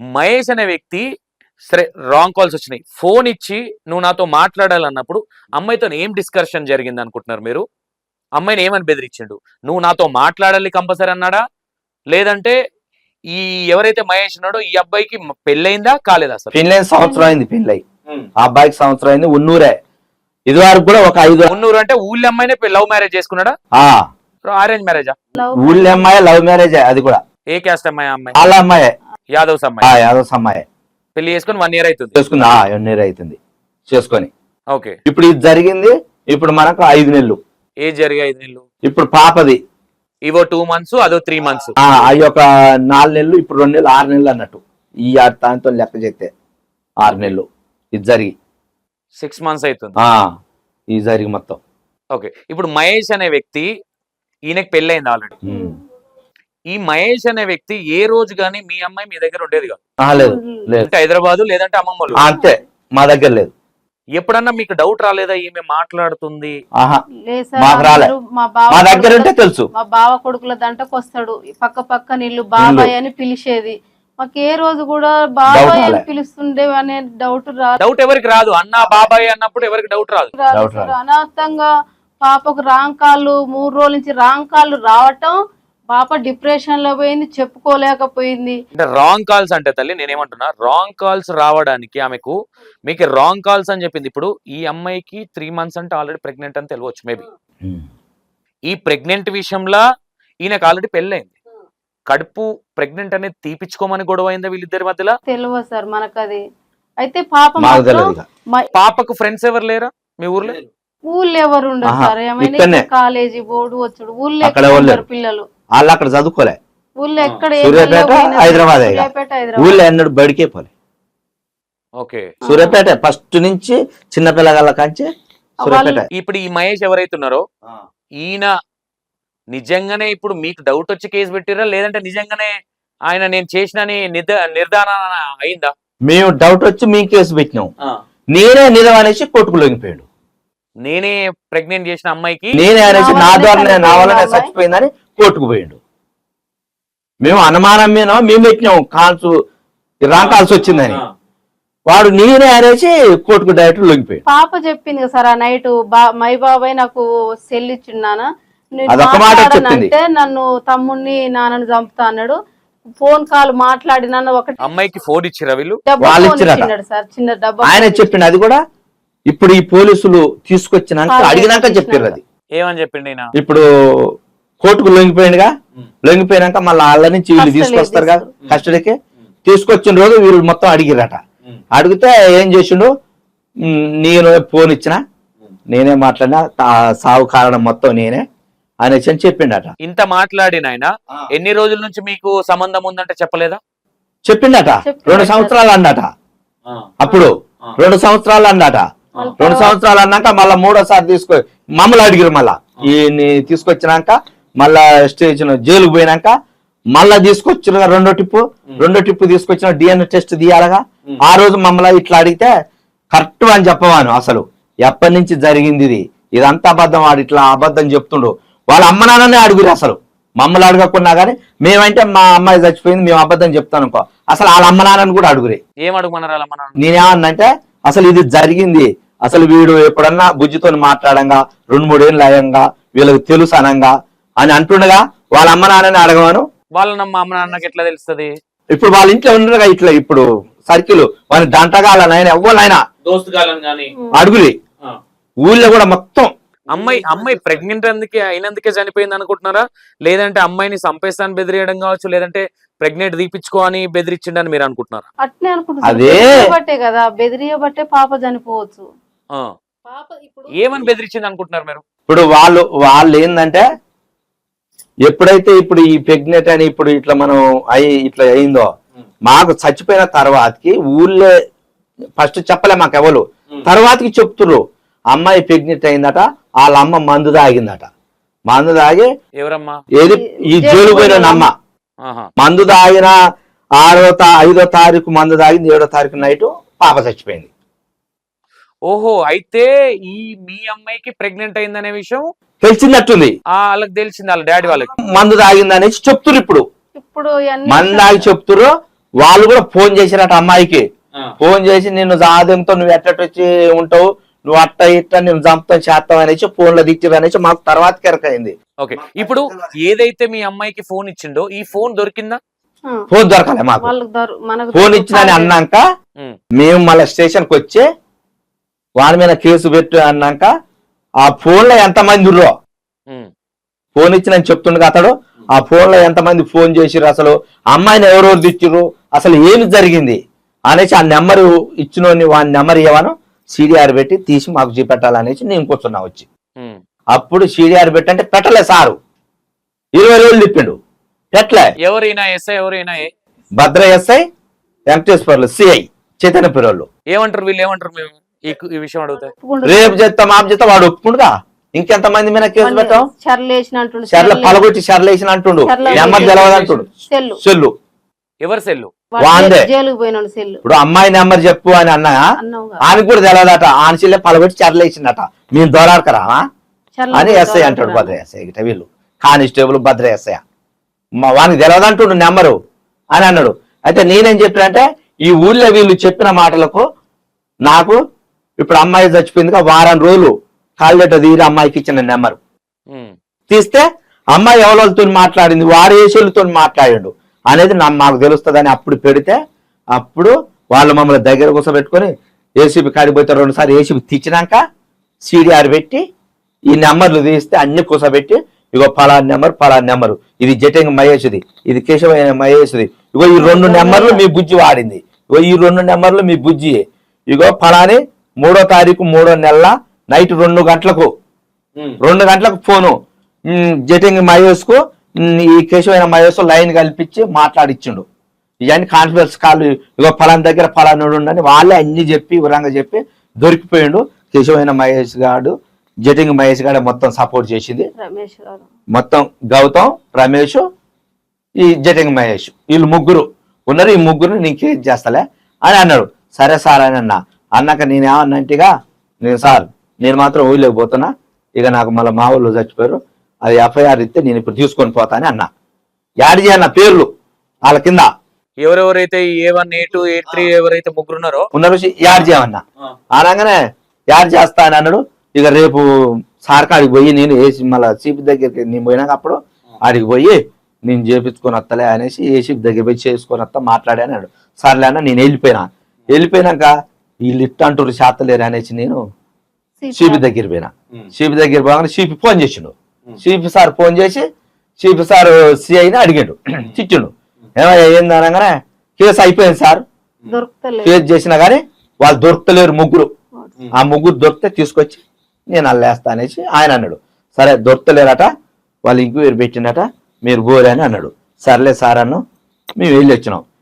మహేష్ అనే వ్యక్తి సరే రాంగ్ కాల్స్ వచ్చినాయి. ఫోన్ ఇచ్చి నువ్వు నాతో మాట్లాడాలన్నప్పుడు అమ్మాయితో ఏం డిస్కషన్ జరిగింది అనుకుంటున్నారు మీరు? అమ్మాయిని ఏమని బెదిరించిండు? నువ్వు నాతో మాట్లాడాలి కంపల్సరీ అన్నాడా? లేదంటే ఈ ఎవరైతే మహేష్ ఉన్నాడో ఈ అబ్బాయికి పెళ్ళయిందా కాలేదా అసలు పెళ్ళైన సంవత్సరం అయింది పెళ్ళై. ఆ అబ్బాయికి సంవత్సరం అయింది ఉన్నూరే. ఇది వరకు కూడా ఒక ఐదు ఉన్నూరు అంటే ఊళ్ళో అమ్మాయినే లవ్ మ్యారేజ్ చేసుకున్నాడా? ఆ. అరేంజ్ మ్యారేజా ఊళ్ళో అమ్మాయి లవ్ మ్యారేజ్ అది కూడా. ఏ క్యాస్ట్ అమ్మాయి ఆ అమ్మాయి? వాళ్ళ అమ్మాయే. యాదవ్స్ ఆ అమ్మాయి యాదవ్ అమ్మాయి. పెళ్ళి చేసుకుని వన్ ఇయర్ అవుతుంది. చేసుకుంది ఆ ఎన్నీరు అవుతుంది. చేసుకొని. ఓకే. ఇప్పుడు ఇది జరిగింది ఇప్పుడు మనకు ఐదు నెలలు. ఏ జరిగా ఐదు నెలలు. ఇప్పుడు పాపది. ఇవో టూ మంత్స్ అదో త్రీ మంత్స్ అవి ఒక నాలుగు నెలలు ఇప్పుడు రెండు నెలలు ఆరు నెలలు అన్నట్టు. ఈ ఆరు దాంతో లెక్క చేస్తే ఆరు నెలలు. ఇది జరిగి. సిక్స్ మంత్స్ అవుతుంది. ఇది జరిగి మొత్తం. ఓకే. ఇప్పుడు మహేష్ అనే వ్యక్తి ఈయనకి పెళ్ళైంది ఆల్రెడీ. ఈ మహేష్ అనే వ్యక్తి ఏ రోజు గానీ మీ అమ్మాయి మీ దగ్గర ఉండేది కాదు. ఆ, లేదు లేదు. అంటే హైదరాబాద్ లేదంటే అమ్మమ్మలు. ఆ, అంతే. మా దగ్గర లేదు. ఎప్పుడన్నా మీకు డౌట్ రాలేదా? ఈమె మాట్లాడుతుంది. మా బావ మా దగ్గర ఉంటే తెలుసు. మా బావ కొడుకుల దంటకు వస్తాడు. పక్క పక్క నీళ్ళు బాబాయ్ అని పిలిచేది. మాకు ఏ రోజు కూడా బాబాయ్ అని. పిలుస్తుండే అనే డౌట్ రాదు డౌట్ ఎవరికి రాదు. అన్న బాబాయ్ అన్నప్పుడు ఎవరికి డౌట్ రాదు. అనాథంగా పాపకు రాంగ్ కాళ్ళు మూడు రోజుల నుంచి రాంగ్ కాళ్ళు రావటం పాప డిప్రెషన్లో పోయింది చెప్పుకోలేకపోయింది. అంటే రాంగ్ కాల్స్ అంటే తల్లి నేనేమంటున్నా రాంగ్ కాల్స్ రావడానికి ఆమెకు మీకు రాంగ్ కాల్స్ అని చెప్పింది. ఇప్పుడు ఈ అమ్మాయికి త్రీ మంత్స్ అంటే ఆల్రెడీ ప్రెగ్నెంట్ అని తెలియవచ్చు మేబీ. ఈ ప్రెగ్నెంట్ విషయంలో ఈయనకు ఆల్రెడీ పెళ్ళైంది కడుపు ప్రెగ్నెంట్ అనేది తీపిచ్చుకోమని గొడవ అయిందా వీళ్ళిద్దరి మధ్యలో? తెలియదు సార్ మనకు అది అయితే పాప పాపకు ఫ్రెండ్స్ ఎవరు లేరా మీ ఊర్లో? ఊళ్ళో ఎవరు ఉండరు సార్? ఏమైనా కాలేజీ బోర్డు వచ్చుడు. ఊళ్ళో. పిల్లలు. వాళ్ళు అక్కడ చదువుకోలే. సూర్యాపేట, హైదరాబాదే ఇక. సూర్యాపేట హైదరాబాద్. ఊళ్ళో ఎన్నడు బడికే పోలే. ఓకే. సూర్యాపేట ఫస్ట్ నుంచి చిన్న పిల్లగాళ్ళ కంచి సూర్యాపేట. ఇప్పుడు ఈ మహేష్ ఎవరైతే ఉన్నారో ఈయన నిజంగానే ఇప్పుడు మీకు డౌట్ వచ్చి కేసు పెట్టిరా లేదంటే నిజంగానే ఆయన నేను చేసినని నిర్ధ నిర్ధారణ అయిందా? మేము డౌట్ వచ్చి మీ కేసు పెట్టినాం. నేనే నిజం అనేసి కోర్టుకు లొంగిపోయాడు. నేనే ప్రెగ్నెంట్ చేసిన అమ్మాయికి నేనే అనేసి నా ద్వారా నా చనిపోయిందా చచ్చిపోయిందని కోర్టుకు పోయాడు. మేము అనుమానం మీద మేము పెట్టినాం కాల్స్ రాంగ్ కాల్స్ వచ్చిందని. వాడు నేనే అనేసి కోర్టుకు డైరెక్ట్ లొంగిపోయాడు. పాప చెప్పింది కదా సార్ ఆ నైట్ మై బాబాయ్ నాకు సెల్ ఇచ్చిండానా నేను అదొక్క మాట చెప్పింది. మాట్లాడనంటే నన్ను తమ్ముడిని నాన్నని చంపుతా అన్నాడు. ఫోన్ కాల్ మాట్లాడినాను ఒకటి అమ్మాయికి ఫోన్ ఇచ్చిరా వీళ్ళు? వాళ్ళు. ఇచ్చినాడు సార్ చిన్న డబ్బా ఆయన చెప్పిండు అది కూడా. ఇప్పుడు ఈ పోలీసులు తీసుకొచ్చినాక అడిగినాక. చెప్పారు అది. ఏమని చెప్పిండు ఇప్పుడు కోర్టుకు లొంగిపోయిందిగా లొంగిపోయినాక మళ్ళీ వాళ్ళ నుంచి వీళ్ళు తీసుకొస్తారు. కదా కస్టడీకి? తీసుకొచ్చిన రోజు వీళ్ళు మొత్తం అడిగిరట అడిగితే ఏం చేసిండు? "ఉమ్, నేను ఫోన్ ఇచ్చిన నేనే మాట్లాడినా సావు కారణం మొత్తం నేనే అనేసి అని చెప్పిండట. ఇంత మాట్లాడిన ఆయన ఎన్ని రోజుల నుంచి మీకు సంబంధం ఉందంటే చెప్పలేదా? చెప్పిండట. రెండు సంవత్సరాలు అన్నట. అప్పుడు రెండు సంవత్సరాలు అన్నట. రెండు సంవత్సరాలు అన్నాక మళ్ళా మూడోసారి తీసుకో మమ్మల్ని అడిగిరు మళ్ళా. ఈయన్ని తీసుకొచ్చినాక మళ్ళా స్టేషన్ జైలుకు పోయినాక మళ్ళా తీసుకొచ్చిన రెండో టిప్పు రెండో టిప్పు తీసుకొచ్చిన డిఎన్ఏ టెస్ట్ తీయాలగా. ఆ రోజు మమ్మల్ని ఇట్లా అడిగితే కరెక్ట్ అని చెప్పవాను అసలు. ఎప్పటి నుంచి జరిగింది ఇది? ఇదంతా అబద్ధం వాడు ఇట్లా అబద్ధం చెప్తుండు. వాళ్ళ అమ్మ నాన్ననే అడుగురు అసలు. మమ్మల్ని అడగకున్నా కానీ మేమంటే మా అమ్మాయి చచ్చిపోయింది మేము అబద్ధం చెప్తాను అనుకో. అసలు వాళ్ళ అమ్మ నాన్నని కూడా అడుగురే. ఏం అడుగుమన్నారు? నేనేమన్నంటే అసలు ఇది జరిగింది. అసలు వీడు ఎప్పుడన్నా బుజ్జితో మాట్లాడంగా రెండు మూడేళ్ళు అయ్యంగా వీళ్ళకి తెలుసు అనంగా అని అంటుండగా వాళ్ళ అమ్మ నాన్నని అడగమను. వాళ్ళ నమ్మ అమ్మ నాన్నకి ఎట్లా తెలుస్తుంది? ఇప్పుడు వాళ్ళ ఇంట్లో ఉండగా ఇట్లా ఇప్పుడు సర్కిల్ వాళ్ళ దంటగా వాళ్ళ నాయన ఎవ్వరైనా దోస్తు కాలం కానీ అడుగురి ఊళ్ళో కూడా మొత్తం అమ్మాయి అమ్మాయి ప్రెగ్నెంట్ అందుకే అయినందుకే చనిపోయింది అనుకుంటున్నారా? లేదంటే అమ్మాయిని చంపేస్తాను బెదిరియడం కావచ్చు లేదంటే ప్రెగ్నెంట్ తీపిచ్చుకో అని బెదిరించిండని మీరు అనుకుంటున్నారా? అట్నే. బట్టే కదా బెదిరియబట్టే పాప చనిపోవచ్చు. ఆ. పాప ఇప్పుడు ఏమని బెదిరించింది అనుకుంటున్నారు మీరు? ఇప్పుడు వాళ్ళు వాళ్ళు ఏంటంటే ఎప్పుడైతే ఇప్పుడు ఈ ప్రెగ్నెంట్ అని ఇప్పుడు ఇట్లా మనం అయి ఇట్లా అయిందో మాకు చచ్చిపోయిన తర్వాతకి ఊళ్ళో ఫస్ట్ చెప్పలే మాకు ఎవరు. తర్వాతకి చెప్తుర్రు అమ్మాయి ప్రెగ్నెంట్ అయిందట వాళ్ళ అమ్మ మందు తాగిందట. మందు తాగి ఎవరమ్మా? ఏది? ఈ జైలు పోయిన అమ్మ. మందు తాగిన ఆరో తా ఐదో తారీఖు మందు తాగింది ఏడో తారీఖు నైట్ పాప చచ్చిపోయింది. ఓహో అయితే ఈ మీ అమ్మాయికి ప్రెగ్నెంట్ అయిందనే విషయం తెలిసిందట్టుంది. ఆ వాళ్ళకి తెలిసింది వాళ్ళ డాడీ వాళ్ళకి. మందు తాగింది అనేసి చెప్తుర్రు ఇప్పుడు. ఇప్పుడు మందు తాగి చెప్తుర్రు. వాళ్ళు కూడా ఫోన్ చేసిరట అమ్మాయికి. ఫోన్ చేసి నిన్ను జాదంతో నువ్వు ఎట్టటి వచ్చి ఉంటావు? నువ్వు అట్ట ఇట్ట నేను చంపుతాం చేస్తాం అనేసి ఫోన్లో దిచ్చిరు అనేసి మాకు తర్వాత కెరకైంది. ఓకే ఇప్పుడు ఏదైతే మీ అమ్మాయికి ఫోన్ ఇచ్చిండో ఈ ఫోన్ దొరికిందా? ఫోన్ దొరకలే మాకు. వాళ్ళకి దొర- మనకు ఫోన్ ఇచ్చినని అన్నాక మేము మళ్ళీ స్టేషన్కి వచ్చి వాడి మీద కేసు పెట్టు అన్నాక ఆ ఫోన్లో ఎంతమంది ఉర్రో? ఫోన్ ఇచ్చినని చెప్తుండగా అతడు ఆ ఫోన్లో ఎంతమంది ఫోన్ చేసిర్రు అసలు? అమ్మాయిని ఎవరెవరు తెచ్చిర్రు అసలు ఏమి జరిగింది? అనేసి ఆ నెంబర్ ఇచ్చినోని వాడి నెంబర్ ఇవ్వను సీడీఆర్ పెట్టి తీసి మాకు చూపెట్టాలనేసి నేను కూర్చున్నా వచ్చి. అప్పుడు సీడీఆర్ పెట్టి అంటే పెట్టలే సారు. ఇరవై రోజులు తిప్పిండు. పెట్టలే. ఎవరైనా ఎస్ఐ ఎవరైనా భద్ర ఎస్ఐ వెంకటేశ్వర్లు సిఐ చైతన్యపురంలో ఏమంటారు వీళ్ళు? ఏమంటారు మేము? ఈ ఈ విషయం అడిగితే. రేపు చేస్తా మాపు చేస్తా వాడు ఒప్పుకుండుగా ఇంకెంత మంది మీద కేసు పెట్టాం చర్లు పలగొట్టి షర్లు వేసిన అంటుండు నెంబర్ తెలవదు అంటుండు సెల్లు. సెల్లు. ఎవరు సెల్లు? వాందే. జైలు- జైలుకు పోయినాడు సెల్లు. ఇప్పుడు అమ్మాయి నెంబర్ చెప్పు అని అన్నా. ఆయనకు కూడా తెలియదట ఆయన చెల్లె పలగొట్టి చర్ల వేసిందట. మేము దోరాడకరా చర్ల అని ఎస్ఐ అంటాడు. భద్ర ఎస్ఐ గిట్ట వీళ్ళు. Constable Bhadra SI. మా వానికి తెలియదు అంటుండు నెంబరు అని అన్నాడు. అయితే నేనేం చెప్పినంటే ఈ ఊళ్ళో వీళ్ళు చెప్పిన మాటలకు నాకు ఇప్పుడు అమ్మాయి చచ్చిపోయిందిగా వారం రోజులు కాళ్ళెట తీరి అమ్మాయికి ఇచ్చిన నెంబరు. తీస్తే అమ్మాయి ఎవరితో మాట్లాడింది? వారు ఏసీలతో మాట్లాడాడు అనేది నా మాకు తెలుస్తుందని అప్పుడు పెడితే అప్పుడు వాళ్ళు మమ్మల్ని దగ్గర కూర్చోబెట్టుకొని ఏసీబీ కాడికి పోతే రెండు సార్లు ఏసీబీ తెచ్చినాక సీడీఆర్ పెట్టి ఈ నెంబర్లు తీస్తే అన్ని కూర్చోబెట్టి ఇగో పలానా నెంబర్ పలానా నెంబరు. ఇది జటింగ్ మహేష్ది ఇది కేశవ మహేష్ది. ఇగో ఈ రెండు నెంబర్లు మీ బుజ్జి వాడింది. ఇగో ఈ రెండు నెంబర్లు మీ బుజ్జి ఇగో ఫలాని మూడో తారీఖు మూడో నెల నైట్ రెండు గంటలకు. రెండు గంటలకు ఫోను. జటింగ్ మహేష్కు ఈ కేశవైన మహేష్ లైన్ కల్పించి మాట్లాడిచ్చిండు. ఇవన్నీ కాన్ఫరెన్స్ కాల్ ఇగో ఫలాన్ దగ్గర ఫలానుడు ఉండని వాళ్ళే అన్ని చెప్పి వివరంగా చెప్పి దొరికిపోయిండు. కేశవైన మహేష్ గాడు జటింగ్ మహేష్ గాడే మొత్తం సపోర్ట్ చేసింది. రమేష్ గారు. మొత్తం గౌతమ్ రమేష్ ఈ జటింగ్ మహేష్. వీళ్ళు ముగ్గురు. ఉన్నారు ఈ ముగ్గురు నేను కేసు చేస్తలే అని అన్నాడు. సరే సార్ అని అన్నా. అన్నాక నేనేమన్నంటిగా నేను సార్ నేను మాత్రం ఊళ్ళోకి పోతున్నా ఇక నాకు మళ్ళీ మా ఊళ్ళో చచ్చిపోయారు అది ఎఫ్ఐఆర్ ఇస్తే నేను ఇప్పుడు తీసుకొని పోతా అని అన్నా. యాడ్ చేయన్న పేర్లు వాళ్ళ కింద. ఎవరెవరైతే A one A two A three ఎవరైతే ముగ్గురు ఉన్నారో ఉన్నారు యాడ్ చేయమన్నా. అనగానే యాడ్ చేస్తా అని అన్నాడు ఇక రేపు సార్ కాడికి పోయి నేను ఏసీ మళ్ళీ సీపీ దగ్గరికి నేను పోయినాక అప్పుడు ఆడికి పోయి నేను చేపించుకొని వస్తలే అనేసి ఏసీ దగ్గర పోయి చేసుకొని వస్తా మాట్లాడే అన్నాడు. సర్లే అన్న నేను వెళ్ళిపోయినా. వెళ్ళిపోయినాక వీళ్ళు ఇట్ట అంటారు చేతలేరు అనేసి నేను సిపి దగ్గర పోయినా. సిపి దగ్గర పోగానే సిపి ఫోన్ చేసిండు. సిపి సార్ ఫోన్ చేసి సిపి సార్ సిఐని అడిగాడు. తిట్టిండు. ఏమయ్యా ఏంది అనగానే కేసు అయిపోయింది సార్. కేసు చేసినా కానీ వాళ్ళు దొరకలేరు ముగ్గురు. ఆ ముగ్గురు దొరికితే తీసుకొచ్చి నేను అల్లేస్తా అనేసి ఆయన అన్నాడు. సరే దొరకలేరట వాళ్ళు ఇంక్వైరీ పెట్టిండట. మీరు గోరే అని అన్నాడు. సర్లే సార్ అన్ను మేము వెళ్ళి వచ్చినాం.